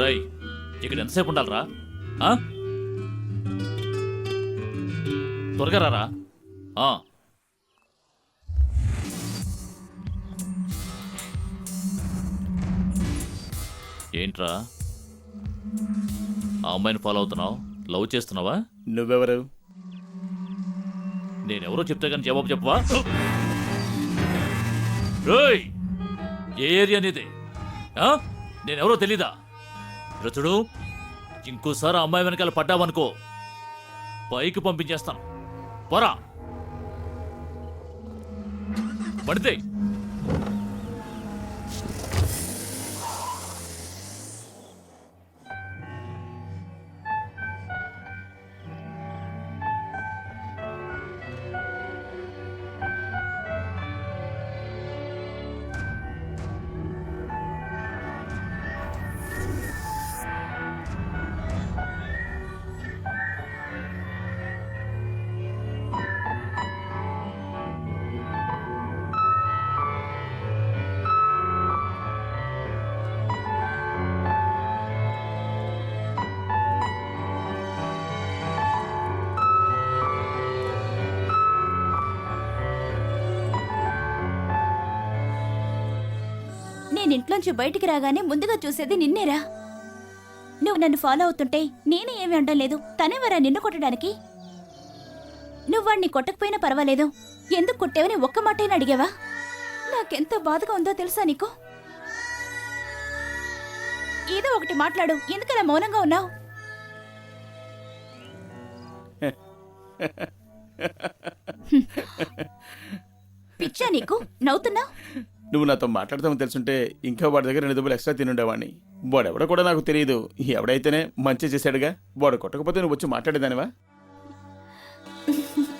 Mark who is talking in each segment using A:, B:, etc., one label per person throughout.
A: రై ఇక్కడ ఎంతసేపు ఉండాలరా? త్వరగా రారా. ఏంట్రా? ఆ అమ్మాయిని ఫాలో అవుతున్నావు? లవ్ చేస్తున్నావా?
B: నువ్వెవరు?
A: నేనెవరో చెప్తే కానీ జవాబు చెప్పవా? రేయ్ ఏ ఏరియా నీది? నేనెవరో తెలీదా? ఇలా ఇంకోసారి అమ్మాయి వెనకాల పడ్డావనుకో పైకి పంపించేస్తాను. పోరా. పడితే
C: నేను ఇంట్లోంచి బయటికి రాగానే ముందుగా చూసేది నిన్నేరా. నువ్వు నన్ను ఫాలో అవుతుంటే నేనే ఏమి అనడం లేదు. తనేవరా నిన్ను కొట్టడానికి? నువ్వు వాడిని కొట్టకపోయినా పర్వాలేదు. ఎందుకు కొట్టావని ఒక్క మాటైనా అడిగావా? నాకెంత బాధగా ఉందో తెలుసా నీకు? ఏదో ఒకటి మాట్లాడు. ఎందుకలా మౌనంగా ఉన్నావు? పిచ్చా నీకు? నవ్వుతున్నావు?
B: నువ్వు నాతో మాట్లాడతామని తెలుసుంటే ఇంకా వాడి దగ్గర రెండు దెబ్బలు ఎక్స్ట్రా తినుండేవాడిని. వాడెవడో కూడా నాకు తెలియదు ఎవడైతేనే మంచి చేశాడుగా. వాడు కొట్టకపోతే నువ్వు వచ్చి మాట్లాడేదానివా?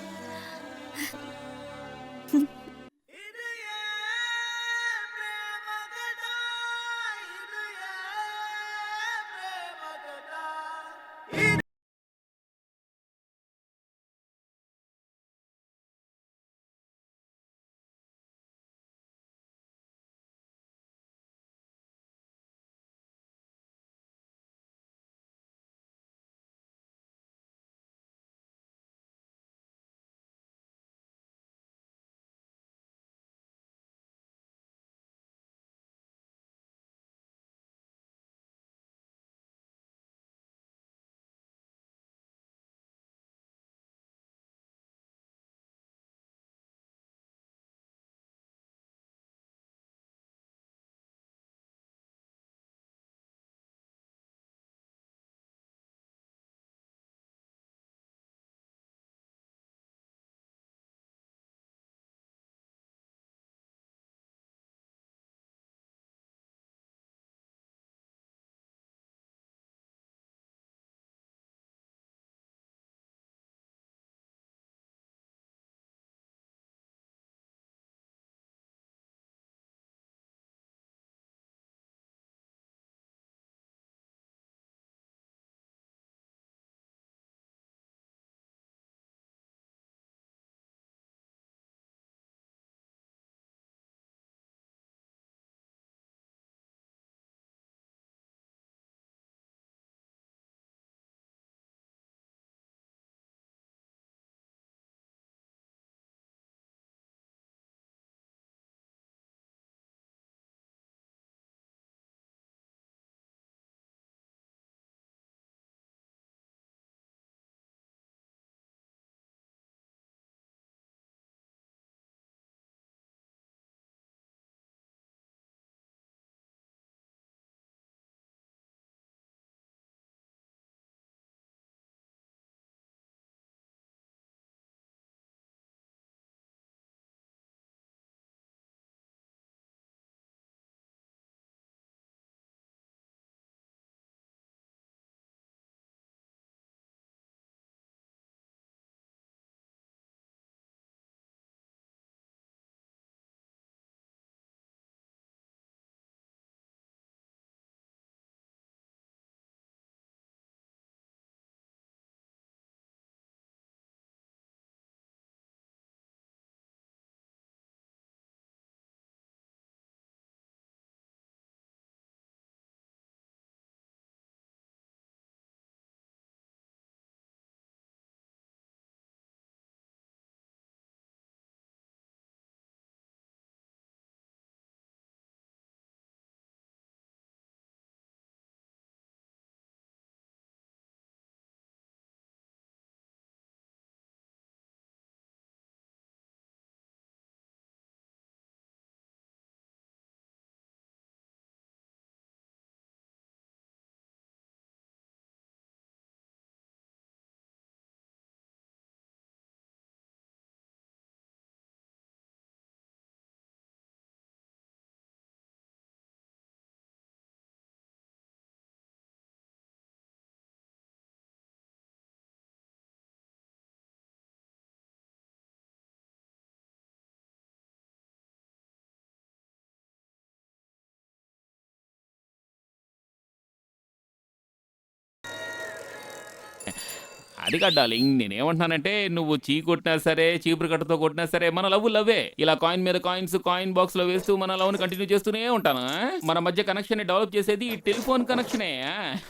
D: అది కాదు డార్లింగ్ నేనేమంటున్నానంటే నువ్వు చీ కొట్టినా సరే చీపురు కట్టతో కొట్టినా సరే మన లవ్ లవ్వే. ఇలా కాయిన్ మీద కాయిన్స్ కాయిన్ బాక్స్లో వేస్తూ మన లవ్ని కంటిన్యూ చేస్తూనే ఉంటాను? మన మధ్య కనెక్షన్ డెవలప్ చేసేది ఈ టెలిఫోన్ కనెక్షనే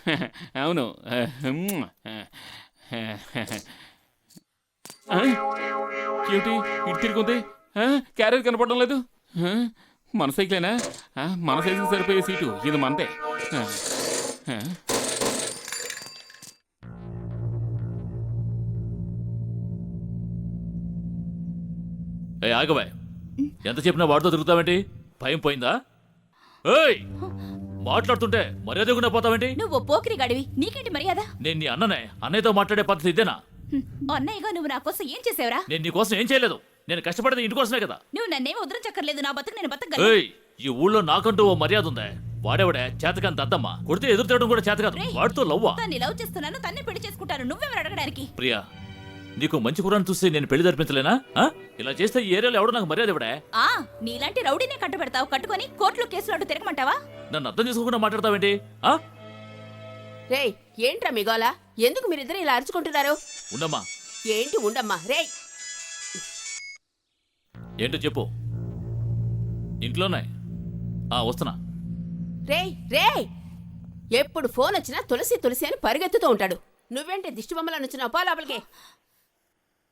D: అవును. ఏమిటి? ఇటు తిరుగుంది క్యారియర్ కనపడడం లేదు. మన సైకిలేనా? మన సైకిల్ సరిపోయే సీటు. ఇది మనదే.
A: ఏ ఆగవే. ఎంత చెప్పినా వాడితో తిరుగుతావేంటి? భయం పోయిందా? ఏయ్! మాట్లాడుతుంటే మర్యాదకుండా పోతావేంటి?
C: నువ్వు పోకిరి గడివి. నీకేంటి మర్యాద?
A: నేను నీ అన్ననే. అన్నయ్యతో మాట్లాడే పద్ధతి ఇదేనా.
C: అన్నయ్యగా నువ్వు నా కోసం ఏం చేసావురా?
A: నేను నీ కోసం ఏం చేయలేదు. నేను కష్టపడేది ఇంటి కోసమే కదా.
C: నువ్వు నన్నేమి ఉద్ధరించక్కర్లేదు నా బతుకు నేను బతకగలను
A: ఏయ్ ఈ ఊళ్ళో నాకంటూ ఓ మర్యాద ఉందే. వాడేవాడే? చేతకాని దద్దమ్మ. కొడితే ఎదురు తిరగడం కూడా చేత కాదు. వాడితో లవ్వా?
C: తన్ని లవ్ చేస్తున్నాను తన్నే పెళ్ళి చేసుకుంటాను. నువ్వెవరు అడగడానికి?
A: ప్రియా నీకు మంచి కురాన్ని చూస్తే నేను పెళ్ళి జరిపించలేనా? ఆ? ఇలా చేస్తే ఈ ఏరియాలో ఎవడో నాకు మర్యాద ఇవ్వడే?
C: ఆ నీలాంటి రౌడీనే కట్టబెడతావు. కట్టుకొని కోర్టులో కేసులు అడ్డు తిరగమంటావా?
A: నన్ను అర్థం చేసుకోకుండా మాట్లాడతావేంటి? ఆ?
E: రేయ్ ఏంట్రా మిగోలా? ఎందుకు మీరిద్దరు ఇలా అరుచుకుంటున్నారు?
A: ఉండమ్మా.
E: ఏంటి ఉండమ్మా? రేయ్.
A: ఏంటో చెప్పు. ఇంట్లోనే. ఆ వస్తున్నా.
E: రేయ్ రేయ్. ఎప్పుడు ఫోన్ వచ్చినా తులసి తులసి అని పరిగెత్తుతూ ఉంటాడు. నువ్వేంటి దిష్టి బొమ్మలా నుంచున్నావు పో లోపలికి?